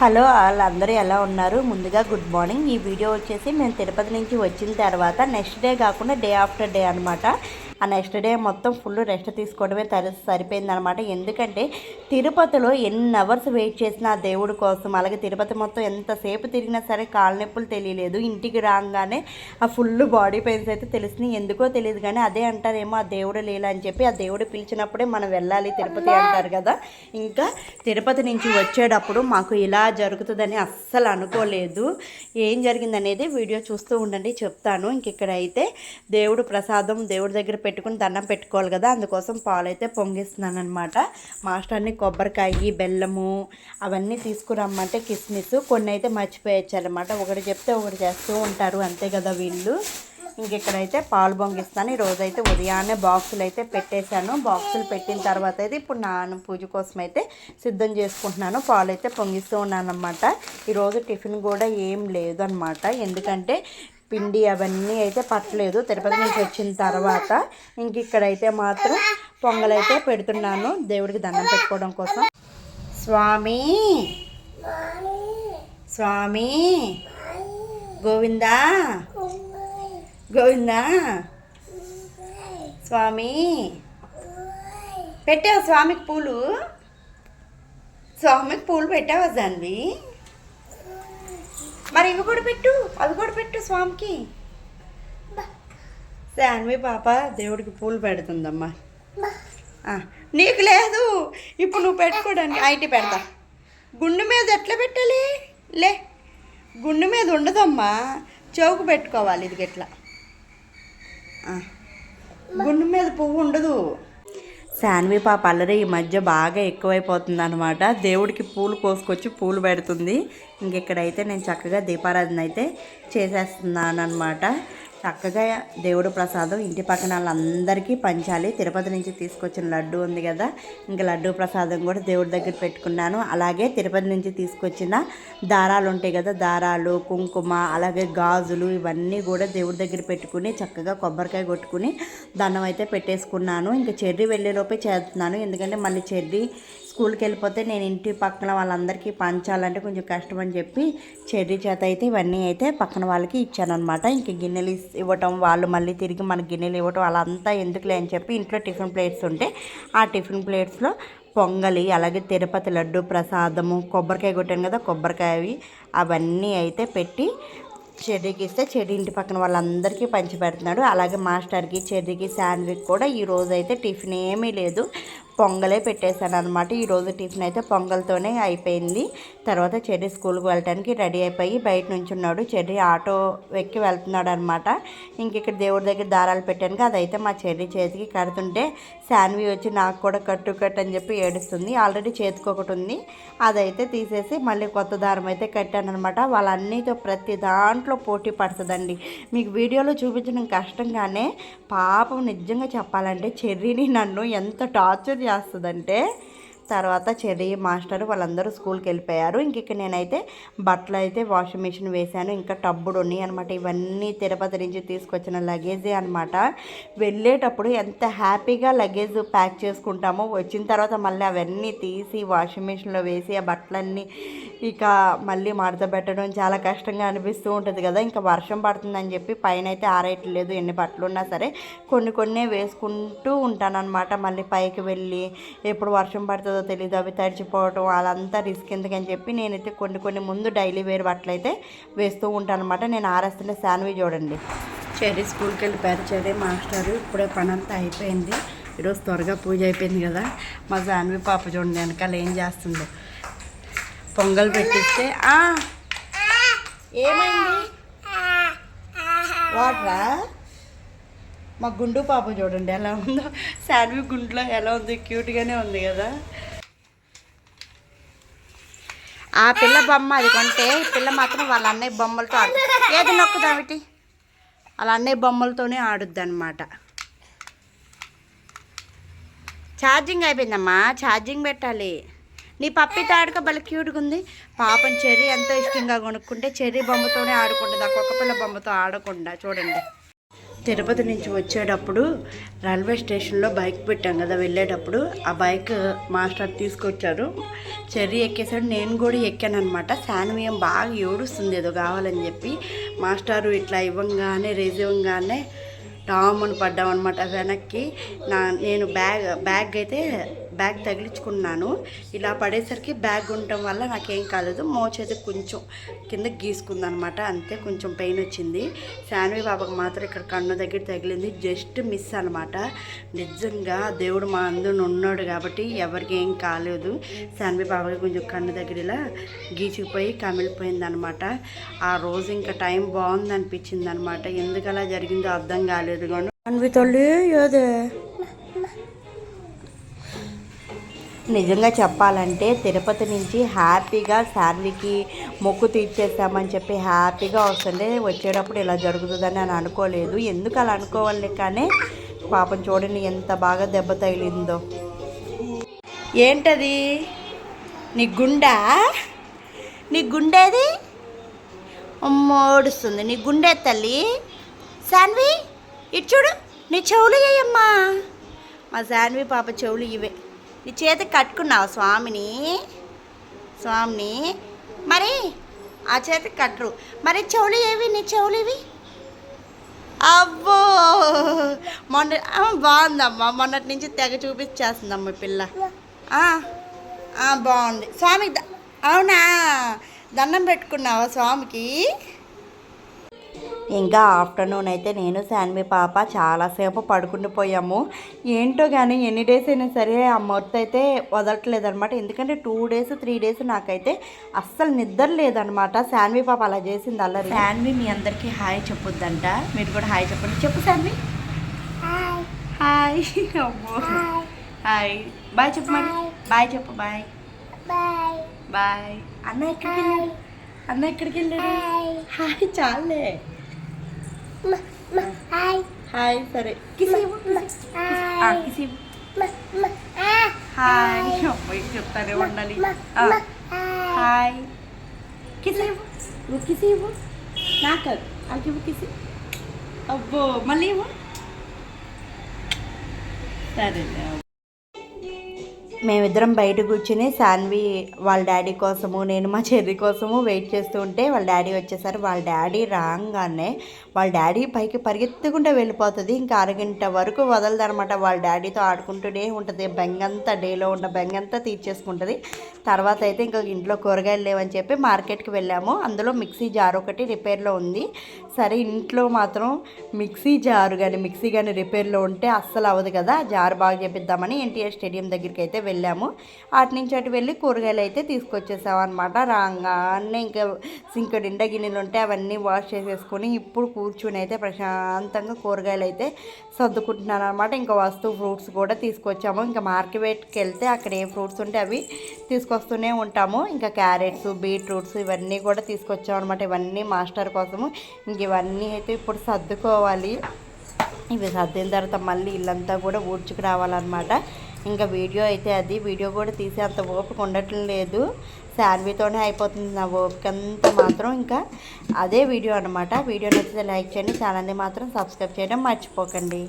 Hello వాళ్ళందరూ ఎలా ఉన్నారు? ముందుగా గుడ్ మార్నింగ్. ఈ వీడియో వచ్చేసి మేము తిరుపతి నుంచి వచ్చిన తర్వాత నెక్స్ట్ డే కాకుండా డే ఆఫ్టర్ డే అనమాట ఆ నెక్స్ట్ డే మొత్తం ఫుల్ రెస్ట్ తీసుకోవడమే తరి సరిపోయింది అనమాట ఎందుకంటే తిరుపతిలో ఎన్ని అవర్స్ వెయిట్ చేసినా ఆ దేవుడి కోసం అలాగే తిరుపతి మొత్తం ఎంతసేపు తిరిగినా సరే కాళ్ళ నొప్పులు తెలియలేదు. ఇంటికి రాగానే ఆ ఫుల్ బాడీ పెయిన్స్ అయితే తెలిసినాయి ఎందుకో తెలియదు కానీ అదే అంటారేమో ఆ దేవుడు లేలా అని చెప్పి ఆ దేవుడు పిలిచినప్పుడే మనం వెళ్ళాలి తిరుపతి అంటారు కదా. ఇంకా తిరుపతి నుంచి వచ్చేటప్పుడు మాకు ఇలా జరుగుతుందని అస్సలు అనుకోలేదు. ఏం జరిగిందనేది వీడియో చూస్తూ ఉండండి చెప్తాను. ఇంక ఇక్కడ అయితే దేవుడు ప్రసాదం దేవుడి దగ్గర పెట్టుకుని దండం పెట్టుకోవాలి కదా అందుకోసం పాలైతే పొంగిస్తున్నాను అనమాట మాస్టర్ని కొబ్బరికాయ బెల్లము అవన్నీ తీసుకురమ్మంటే కిస్మిస్ కొన్ని అయితే మర్చిపోయొచ్చారనమాట ఒకటి చెప్తే ఒకటి చేస్తూ ఉంటారు అంతే కదా వీళ్ళు. ఇంకెక్కడైతే పాలు పొంగిస్తాను. ఈరోజు అయితే ఉదయాన్నే బాక్సులు అయితే పెట్టేశాను. బాక్సులు పెట్టిన తర్వాత అయితే ఇప్పుడు నాన్న పూజ కోసం అయితే సిద్ధం చేసుకుంటున్నాను. పాలు అయితే పొంగిస్తూ ఉన్నాను అనమాట ఈరోజు టిఫిన్ కూడా ఏం లేదు అనమాట ఎందుకంటే పిండి అవన్నీ అయితే పట్టలేదు. తిరుపతి నుంచి వచ్చిన తర్వాత ఇంక ఇక్కడైతే మాత్రం పొంగలైతే పెడుతున్నాను. దేవుడికి దండం పెట్టుకోవడం కోసం. స్వామి! స్వామి! గోవిందా! గోవిందా! స్వామి! పెట్టావా స్వామికి పూలు? స్వామికి పూలు పెట్టావా జాన్వి? మరి ఇవి కూడా పెట్టు అవి కూడా పెట్టు స్వామికి. శాన్వి పాప దేవుడికి పూలు పెడుతుందమ్మా. నీకు లేదు. ఇప్పుడు నువ్వు పెట్టుకోవడానికి ఐటీ పెడతా. గుండు మీద ఎట్లా పెట్టాలి? లే గుండు మీద ఉండదమ్మా. చౌకు పెట్టుకోవాలి ఇది ఎట్లా. గుండు మీద పువ్వు ఉండదు. శాన్వి పాప అల్లరి ఈ మధ్య బాగా ఎక్కువైపోతుంది అనమాట దేవుడికి పూలు కోసుకొచ్చి పూలు పెడుతుంది. ఇంకెక్కడైతే నేను చక్కగా దీపారాధన అయితే చేసేస్తున్నాను అనమాట చక్కగా దేవుడు ప్రసాదం ఇంటి పక్కన వాళ్ళందరికీ పంచాలి. తిరుపతి నుంచి తీసుకొచ్చిన లడ్డు ఉంది కదా ఇంకా లడ్డు ప్రసాదం కూడా దేవుడి దగ్గర పెట్టుకున్నాను. అలాగే తిరుపతి నుంచి తీసుకొచ్చిన దారాలు ఉంటాయి కదా దారాలు కుంకుమ అలాగే గాజులు ఇవన్నీ కూడా దేవుడి దగ్గర పెట్టుకుని చక్కగా కొబ్బరికాయ కొట్టుకుని దండం అయితే పెట్టేసుకున్నాను. ఇంకా చెర్రీ వెళ్ళేలోపే చేస్తున్నాను. ఎందుకంటే మళ్ళీ చెర్రీ స్కూల్కి వెళ్ళిపోతే నేను ఇంటి పక్కన వాళ్ళందరికీ పంచాలంటే కొంచెం కష్టం అని చెప్పి చెర్రీ చేత అయితే ఇవన్నీ అయితే పక్కన వాళ్ళకి ఇచ్చాను అనమాట ఇంక గిన్నెలు ఇస్- ఇవ్వటం వాళ్ళు మళ్ళీ తిరిగి మన గిన్నెలు ఇవ్వటం అలా అంతా ఎందుకులే అని చెప్పి ఇంట్లో టిఫిన్ ప్లేట్స్ ఉంటే ఆ టిఫిన్ ప్లేట్స్లో పొంగలి అలాగే తిరుపతి లడ్డు ప్రసాదము కొబ్బరికాయ కొట్టాను కదా కొబ్బరికాయ అవి అవన్నీ అయితే పెట్టి చెర్రీకి ఇస్తే చెర్రీ ఇంటి పక్కన వాళ్ళందరికీ పంచి పెడుతున్నాడు. అలాగే మాస్టర్కి చెర్రీకి శాండ్విచ్ కూడా ఈరోజు అయితే టిఫిన్ ఏమీ లేదు. పొంగలే పెట్టేశాను అనమాట ఈరోజు టిఫిన్ అయితే పొంగల్తోనే అయిపోయింది. తర్వాత చెర్రీ స్కూల్కి వెళ్ళటానికి రెడీ అయిపోయి బయట నుంచి ఉన్నాడు. చెర్రీ ఆటో ఎక్కి వెళ్తున్నాడు అనమాట ఇంక ఇక్కడ దేవుడి దగ్గర దారాలు పెట్టాను అదైతే మా చెర్రీ చేతికి కడుతుంటే శాన్వి వచ్చి నాకు కూడా కట్టు కట్ అని చెప్పి ఏడుస్తుంది. ఆల్రెడీ చేతికి ఒకటి ఉంది. అదైతే తీసేసి మళ్ళీ కొత్త దారం అయితే కట్టాను అనమాట ప్రతి దాంట్లో పోటీ పడుతుందండి. మీకు వీడియోలో చూపించడం కష్టంగానే పాపం నిజంగా చెప్పాలంటే చెర్రీని నన్ను ఎంత టార్చర్ చేస్తుందంటే తర్వాత చెర్రీ మాస్టర్ వాళ్ళందరూ స్కూల్కి వెళ్ళిపోయారు. ఇంక ఇక్కడ నేనైతే బట్టలు అయితే వాషింగ్ మిషన్ వేశాను. ఇంకా టబ్బుడు ఉన్నాయి అనమాట ఇవన్నీ తిరుపతి నుంచి తీసుకొచ్చిన లగేజే అనమాట వెళ్ళేటప్పుడు ఎంత హ్యాపీగా లగేజ్ ప్యాక్ చేసుకుంటామో వచ్చిన తర్వాత మళ్ళీ అవన్నీ తీసి వాషింగ్ మిషన్లో వేసి ఆ బట్టలన్నీ ఇక మళ్ళీ మడత పెట్టడం చాలా కష్టంగా అనిపిస్తూ ఉంటుంది కదా. ఇంకా వర్షం పడుతుందని చెప్పి పైన అయితే ఆరేయట్లేదు ఎన్ని బట్టలు ఉన్నా సరే కొన్ని కొన్ని వేసుకుంటూ ఉంటానన్నమాట. మళ్ళీ పైకి వెళ్ళి ఎప్పుడు వర్షం పడుతుందో తెలియదు అవి తడిచిపోవటం అదంతా రిస్క్ ఎందుకని చెప్పి నేనైతే కొన్ని కొన్ని ముందు డైలీ వేర్ బట్టలు అయితే వేస్తూ ఉంటాను అనమాట నేను ఆరేస్తుంటే శాన్వి చూడండి. చెర్రీ స్కూల్కి వెళ్ళిపోయారు చెర్రీ మాస్టర్. ఇప్పుడే పని అంతా అయిపోయింది. ఈరోజు త్వరగా పూజ అయిపోయింది కదా. మా శాన్వి పాప చూడండి వెనకాల ఏం చేస్తుందో. పొంగల్ పెట్టిస్తే ఏమైంది? వాటరా? మా గుండు పాప చూడండి ఎలా ఉందో. శాన్వి గుంట్లో ఎలా ఉంది క్యూట్గానే ఉంది కదా. ఆ పిల్ల బొమ్మ అది కొంటే పిల్ల మాత్రం వాళ్ళ అన్నయ్య బొమ్మలతో ఆడు ఏది నొక్కుదామిటి వాళ్ళ అన్నయ్య బొమ్మలతోనే ఆడుద్ది అనమాట ఛార్జింగ్ అయిపోయిందమ్మా ఛార్జింగ్ పెట్టాలి. నీ పప్పి తాడుక భలే క్యూట్గా ఉంది. పాపం చెర్రీ ఎంతో ఇష్టంగా కొనుక్కుంటే చెర్రీ బొమ్మతోనే ఆడుకుంటుంది. ఆ పిల్ల బొమ్మతో ఆడకుండా చూడండి. తిరుపతి నుంచి వచ్చేటప్పుడు రైల్వే స్టేషన్లో బైక్ పెట్టాం కదా వెళ్ళేటప్పుడు. ఆ బైక్ మాస్టర్ తీసుకొచ్చారు. చెర్రి ఎక్కేసాడు నేను కూడా ఎక్కాను అనమాట శాన్వియం బాగా ఏడుస్తుంది ఏదో కావాలని చెప్పి. మాస్టారు ఇట్లా ఇవ్వంగానే రేజ్ ఇవ్వంగానే అని పడ్డాం అనమాట వెనక్కి. నా నేను బ్యాగ్ బ్యాగ్ అయితే బ్యాగ్ తగిలించుకున్నాను. ఇలా పడేసరికి బ్యాగ్ ఉండటం వల్ల నాకేం కాలేదు. మోచేది కొంచెం కింద గీసుకుందనమాట. అంతే కొంచెం పెయిన్ వచ్చింది. శాన్వి బాబాకు మాత్రం ఇక్కడ కన్ను దగ్గర తగిలింది. జస్ట్ మిస్ అనమాట. నిజంగా దేవుడు మా అందున ఉన్నాడు కాబట్టి ఎవరికి ఏం కాలేదు. శాన్వి బాబాకి కొంచెం కన్ను దగ్గర ఇలా గీచుకుపోయి కమిలిపోయింది అనమాట ఆ రోజు ఇంకా టైం బాగుంది అనిపించింది అనమాట ఎందుకు అలా జరిగిందో అర్థం కాలేదు కానీ. శాన్వి తల్లి ఏదే? నిజంగా చెప్పాలంటే తిరుపతి నుంచి హ్యాపీగా శాన్వికి మొక్కు తీర్చేస్తామని చెప్పి హ్యాపీగా వస్తుంటే వచ్చేటప్పుడు ఇలా జరుగుతుందని నేను అనుకోలేదు. ఎందుకు అలా అనుకోవాలి కానీ పాపం చూడండి ఎంత బాగా దెబ్బ తగిలిందో. ఏంటది? నీ గుండె? నీ గుండేది? మోడుస్తుంది నీ గుండె తల్లి. శాన్వి ఇటు చూడు. నీ చెవులు అయ్యమ్మా మా శాన్వి పాప చెవులు ఇవే. నీ చేతికి కట్టుకున్నావు స్వామిని? స్వామిని? మరి ఆ చేతికి కట్టరు. మరి చెవులు ఏవి నీ చెవులు ఇవి అబ్బో మొన్న బాగుందమ్మా. మొన్నటి నుంచి తెగ చూపించేస్తుందమ్మ పిల్ల. బాగుంది. స్వామికి ద- అవునా? దండం పెట్టుకున్నావా స్వామికి? ఇంకా ఆఫ్టర్నూన్ అయితే నేను శాన్వి పాప చాలాసేపు పడుకుని పోయాము. ఏంటో కానీ ఎన్ని డేస్ అయినా సరే ఆ మొత్తం అయితే వదలట్లేదు అనమాట ఎందుకంటే టూ డేస్ త్రీ డేస్ నాకైతే అస్సలు నిద్ర లేదనమాట శాన్వి పాప అలా చేసింది అల్లరి. శాన్వి మీ అందరికీ హాయ్ చెప్పొద్దంట. మీరు కూడా హాయ్ చెప్పండి. చెప్పు శాన్వి. హాయ్. అమ్మో. హాయ్. బాయ్ చెప్పు మరి. బాయ్ చెప్పు బాయ్. బాయ్. అన్న ఎక్కడికి అన్న ఎక్కడికి వెళ్ళాడు హాయ్ చాలే. హాయ్. సరే. కిసి ఇవ్వు, కిసి. ఆ, కిసి ఇవ్వు. హాయ్. అమ్మాయి చెప్తానే ఉండాలి. హాయ్. కిసి ఇవ్వు. నువ్వు కిసి ఇవ్వు. నాకు అది కిసి అబ్బో మళ్ళీ ఇవ్వు. సరేలే మేమిద్దరం బయట కూర్చుని శాన్వి వాళ్ళ డాడీ కోసము నేను మా చెర్రి కోసము వెయిట్ చేస్తూ ఉంటే వాళ్ళ డాడీ వచ్చేసారు. వాళ్ళ డాడీ రాగానే వాళ్ళ డాడీ పైకి పరిగెత్తుకుంటే వెళ్ళిపోతుంది. ఇంకా అరగంట వరకు వదలదనమాట. వాళ్ళ డాడీతో ఆడుకుంటూనే ఉంటుంది. బెంగంతా డేలో ఉన్న బెంగంతా తీర్చేసుకుంటుంది. తర్వాత అయితే ఇంకా ఇంట్లో కూరగాయలు లేవని చెప్పి మార్కెట్కి వెళ్ళాము. అందులో మిక్సీ జార్ ఒకటి రిపేర్లో ఉంది. సరే ఇంట్లో మాత్రం మిక్సీ జారు కానీ మిక్సీ కానీ రిపేర్లో ఉంటే అస్సలు అవ్వదు కదా. జారు బాగా చేపిద్దామని ఎన్టీఆర్ స్టేడియం దగ్గరికి అయితే వెళ్ళాము. అటు నుంచి అటు వెళ్ళి కూరగాయలు అయితే తీసుకొచ్చేసాం అనమాట రాగానే ఇంకా సింక్ నిండా గిన్నెలు ఉంటే అవన్నీ వాష్ చేసేసుకొని ఇప్పుడు కూర్చుని అయితే ప్రశాంతంగా కూరగాయలు అయితే సర్దుకుంటున్నాను అనమాట ఇంకా వస్తువు ఫ్రూట్స్ కూడా తీసుకొచ్చాము. ఇంకా మార్కెట్కి వెళ్తే అక్కడ ఏ ఫ్రూట్స్ ఉంటే అవి తీసుకొస్తూనే ఉంటాము. ఇంకా క్యారెట్స్ బీట్రూట్స్ ఇవన్నీ కూడా తీసుకొచ్చాము అనమాట ఇవన్నీ మాస్టర్ కోసము. ఇంక ఇవన్నీ అయితే ఇప్పుడు సర్దుకోవాలి. ఇవి సర్దిన తర్వాత మళ్ళీ ఇల్లంతా కూడా ఊడ్చుకు రావాలన్నమాట. ఇంకా వీడియో అయితే అది. వీడియో కూడా తీసే అంత ఓపిక ఉండటం లేదు. శాన్వీతోనే అయిపోతుంది నా ఓపిక అంతా మాత్రం. ఇంకా అదే వీడియో అనమాట వీడియో నచ్చితే లైక్ చేయండి. ఛానల్ని మాత్రం సబ్స్క్రైబ్ చేయడం మర్చిపోకండి.